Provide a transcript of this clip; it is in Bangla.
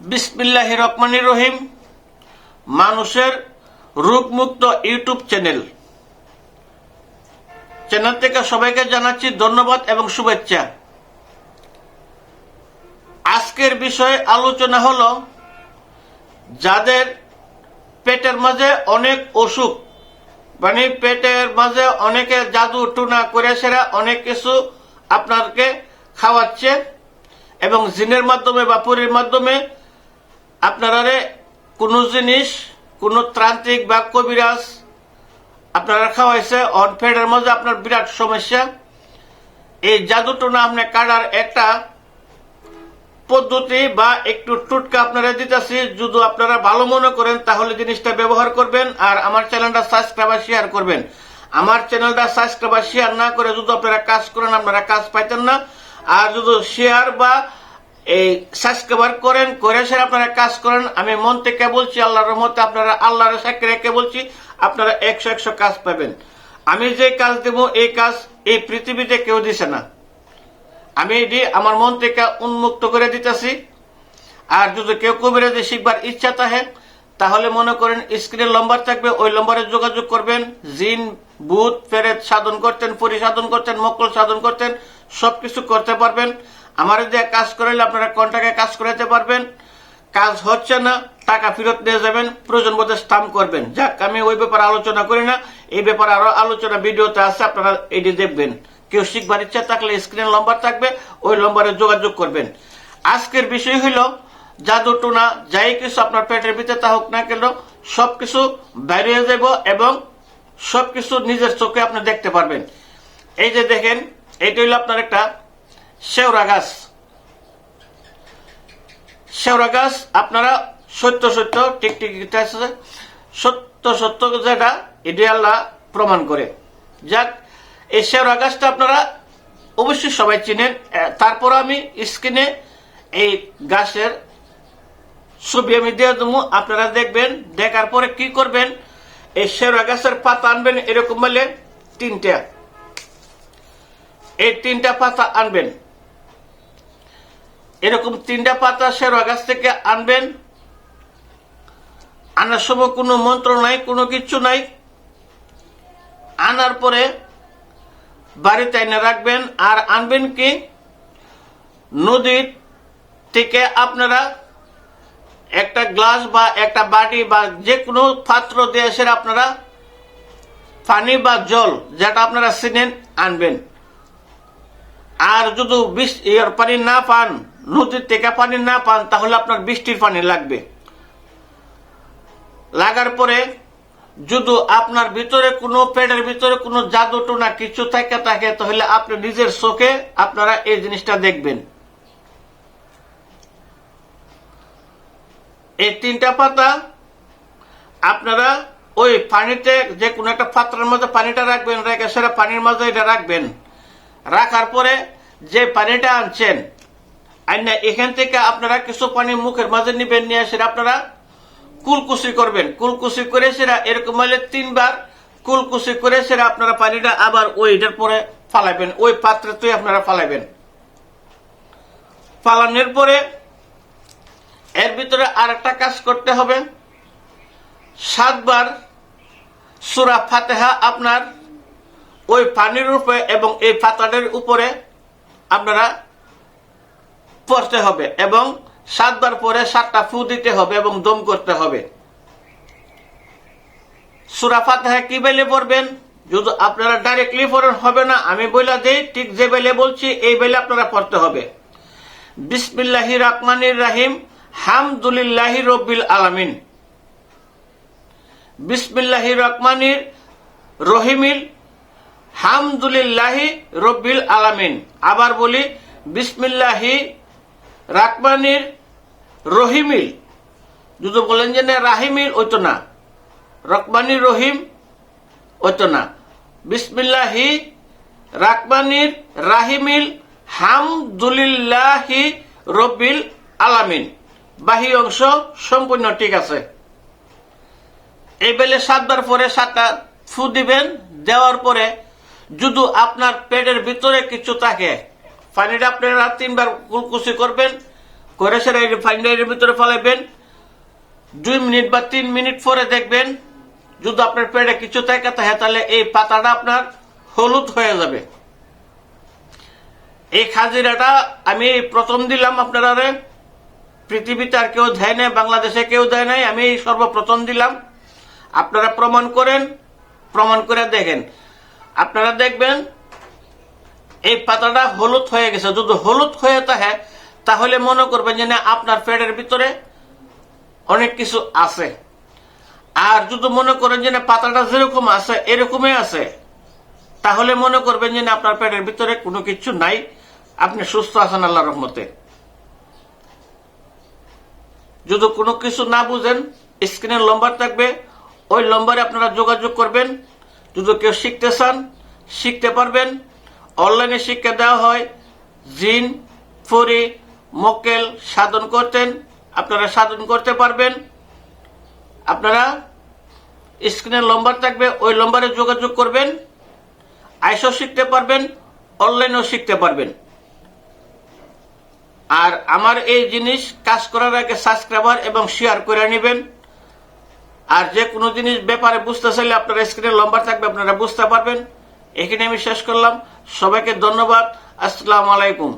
বিসমিল্লাহ রহমানির রহিম। মানুষের রোগমুক্ত ইউটিউব চ্যানেল। চ্যানেল থেকে সবাইকে জানাচ্ছি ধন্যবাদ এবং শুভেচ্ছা। আজকের বিষয়ে আলোচনা হলো, যাদের পেটের মাঝে অনেক অসুখ মানে পেটের মাঝে অনেকে জাদু টুনা করে সেরা অনেক কিছু আপনাকে খাওয়াচ্ছে এবং জিনের মাধ্যমে বা পুরীর মাধ্যমে আপনারা কোনো জিনিস, কোনো ত্রান্ত্রিক বা কবিরাজ আপনারা খাওয়াইছে অন পেটের মাঝে আপনার বিরাট সমস্যা। এই জাদু টুনা আপনি কাটার একটা পদ্ধতি বা একটু টুটকা আপনারা দিতেছি, যদি আপনারা ভালো মনে করেন, তাহলে জিনিসটা ব্যবহার করবেন আর আমার চ্যানেলটা সাবস্ক্রাইব আর শেয়ার করবেন। আমার চ্যানেলটা সাবস্ক্রাইব আর শেয়ার না করে যদি আপনারা কাজ করেন, আপনারা কাজ পাইতেন না। আর যদি শেয়ার বা এই সাবস্ক্রাইবার করেন, করে সে আপনারা কাজ করেন। আমি মন থেকে বলছি, আল্লাহর রহমতে আপনারা আল্লাহর সাক্ষী রেখে বলছি, আপনারা একশো একশো কাজ পাবেন। আমি যে কাজ দেব, এই কাজ এই পৃথিবীতে কেউ দিছে না। আমি এটি আমার মন থেকে উন্মুক্ত করে দিতেছি। আর যদি কেউ কবিরাজি শিখবার ইচ্ছা থাকে, তাহলে মনে করেন স্ক্রিনের লম্বার থাকবে, ওই লম্বারে যোগাযোগ করবেন। জিন বুধ ফেরেত সাধন করতেন, পরিসাধন করতেন মকল সাধন করতেন, সবকিছু করতে পারবেন। আমার যে কাজ করাইলে আপনারা কন্টাকে কাজ করাতে পারবেন। কাজ হচ্ছে না, টাকা ফেরত নিয়ে যাবেন, প্রয়োজন বোধে স্টাম্প করবেন। যাক, আমি ওই ব্যাপারে আলোচনা করি না। এই ব্যাপারে আরও আলোচনা ভিডিওতে আছে, আপনারা এটি দেখবেন। কেউ শিখবার ইচ্ছা থাকলে স্ক্রিনের নম্বর থাকবে, ওই নম্বরে যোগাযোগ করবেন। আজকের বিষয় হইল, জাদু টুনা, যাই কিছু আপনার পেটের ভিতরে তা হোক না কেন, সবকিছু বাইরে হয়ে যাব এবং সবকিছু নিজের চোখে আপনি দেখতে পারবেন। এই যে দেখেন এইটা হইল আপনার একটা শেওড়া গাছ শেওড়া গাছ আপনারা সত্য সত্য টিকটিক সত্য সত্য যেটা, এটি আল্লাহ প্রমাণ করে। যাক, এই শেওড়া গাছটা আপনারা অবশ্যই সবাই চিনেন। তারপর আমি স্ক্রিনে এই গাছের ছবি আমি দিয়ে দেবো। আপনারা দেখবেন, দেখার পরে কি করবেন? এই শেওড়া গাছের পাতা আনবেন, এরকম বলে তিনটা। এই তিনটা পাতা আনবেন। এরকম তিনটা পাতা শেরোয়া গাছ থেকে আনবেন। আনার সময় কোনো মন্ত্র নাই, কোনো কিছু নাই। আনার পরে বাড়িতে এনে রাখবেন। আর আনবেন কি? নদীর থেকে আপনারা একটা গ্লাস বা একটা বাটি বা যে কোনো পাত্র দিয়ে এসে আপনারা পানি বা জল যেটা আপনারা চিনেন আনবেন। আর যদি এর পানি না পান নদীর থেকে পানি না পান, তাহলে আপনার বৃষ্টির পানি লাগবে। লাগার পরে যদি আপনার ভিতরে কোনো পেটের ভিতরে কোনো জাদু টোনা কিছু থাকে থাকে, তাহলে আপনি নিজের চোখে আপনারা এই জিনিসটা দেখবেন। এই তিনটা পাতা আপনারা ওই পানিতে যে কোনো একটা পাত্রের মধ্যে পানিটা রাখবেন, রেখে সেটা পানির মাঝে এটা রাখবেন। রাখার পরে যে পানিটা আনছেন আইনা এখান থেকে আপনারা কিছু পানি মুখের মাঝে নিবেন, নিয়ে সেটা আপনারা কুলকুচি করবেন। কুলকুচি করে সেটা এরকম হলে তিনবার কুলকুচি করে সেটা আপনারা পানিটা আবার ওইটার পরে ফালাবেন ওই পাত্রে তুই আপনারা ফালাবেন ফালানোর পরে এর ভিতরে আর একটা কাজ করতে হবে। সাতবার সুরা ফাতেহা আপনার ওই পানির উপরে এবং এই পাতাটার উপরে আপনারা পড়তে হবে এবং সাতবার পরে সাতটা ফু দিতে হবে এবং দম করতে হবে। সুরা ফাতেহা কি বেলে পড়বেন? যদি আপনারা ডাইরেক্টলি পড়েন, হবে না। আমি বলে দিই, ঠিক যে বেলে বলছি, এই বেলে আপনারা পড়তে হবে। বিসমিল্লাহি রহমানির রাহিম, হামদুলিল্লাহি রব্বিল আলামিন। বিসমিল্লাহি রহমানির রহিমিল, হামদুলিল্লাহি রব্বিল আলামিন। আবার বলি, বিসমিল্লাহি রাকমানির রহিমিল। যদি বলেন যে না, রাহিমিল ওই তো না রকমানির রহিম ওই তো না বিসমিল্লাহি রাকমানির রাহিমিল হামদুলিল্লাহি রব্বিল আলামিন। বাহি অংশ সম্পূর্ণ ঠিক আছে। এই বেলে সাতবার পরে সাতটা ফু দিবেন, দেওয়ার পরে যদি আপনার পেটের ভিতরে কিছু থাকে পানিটা আপনারা তিনবার কুলকুচি করবেন, করে সেটা রিফাইনারির ভিতরে ফেলাবেন দুই মিনিট বা তিন মিনিট পরে দেখবেন, যদি আপনার পেটে কিছু থাকে থাকে তাহলে এই পাতাটা আপনার হলুদ হয়ে যাবে। এই খাজিরাটা আমি প্রথম দিলাম আপনারা পৃথিবীতে আর কেউ দেয় নাই, বাংলাদেশে কেউ দেয় নাই, আমি সর্বপ্রথম দিলাম। আপনারা প্রমাণ করেন, প্রমাণ করে দেখেন। আপনারা দেখবেন এই পাতাটা হলুদ হয়ে গেছে। যদি হলুদ হয়ে থাকে, তাহলে মনে করবেন যে না, আপনার পেটের ভিতরে অনেক কিছু আছে। আর যদি মনে করেন যে না, পাতাটা যেরকম আছে, এরকমই আছে, তাহলে মনে করবেন যে না, আপনার পেটের ভিতরে কোনো কিছু নাই। আপনি সুস্থ আছেন আল্লাহ রহমতে। যদি কোনো কিছু না বুঝেন স্ক্রিনের লম্বার থাকবে, ওই লম্বারে আপনারা যোগাযোগ করবেন। যদি কেউ শিখতে চান, শিখতে পারবেন। অনলাইনে শিক্ষা দেওয়া হয়। জিন, ফরি, মক্কেল সাধন করতেন। আপনারা সাধন করতে পারবেন। আপনারা স্ক্রিনের নম্বর থাকবে, ওই নম্বরে যোগাযোগ করবেন। আইসও শিখতে পারবেন, অনলাইনেও শিখতে পারবেন। আর আমার এই জিনিস কাজ করার আগে সাবস্ক্রাইবার এবং শেয়ার করে নেবেন। আর যে কোনো জিনিস ব্যাপারে বুঝতে চাইলে আপনারা স্ক্রিনের নম্বর থাকবে, আপনারা বুঝতে পারবেন। এখানে আমি শেষ করলাম। সবাইকে ধন্যবাদ। আসসালাম আলাইকুম।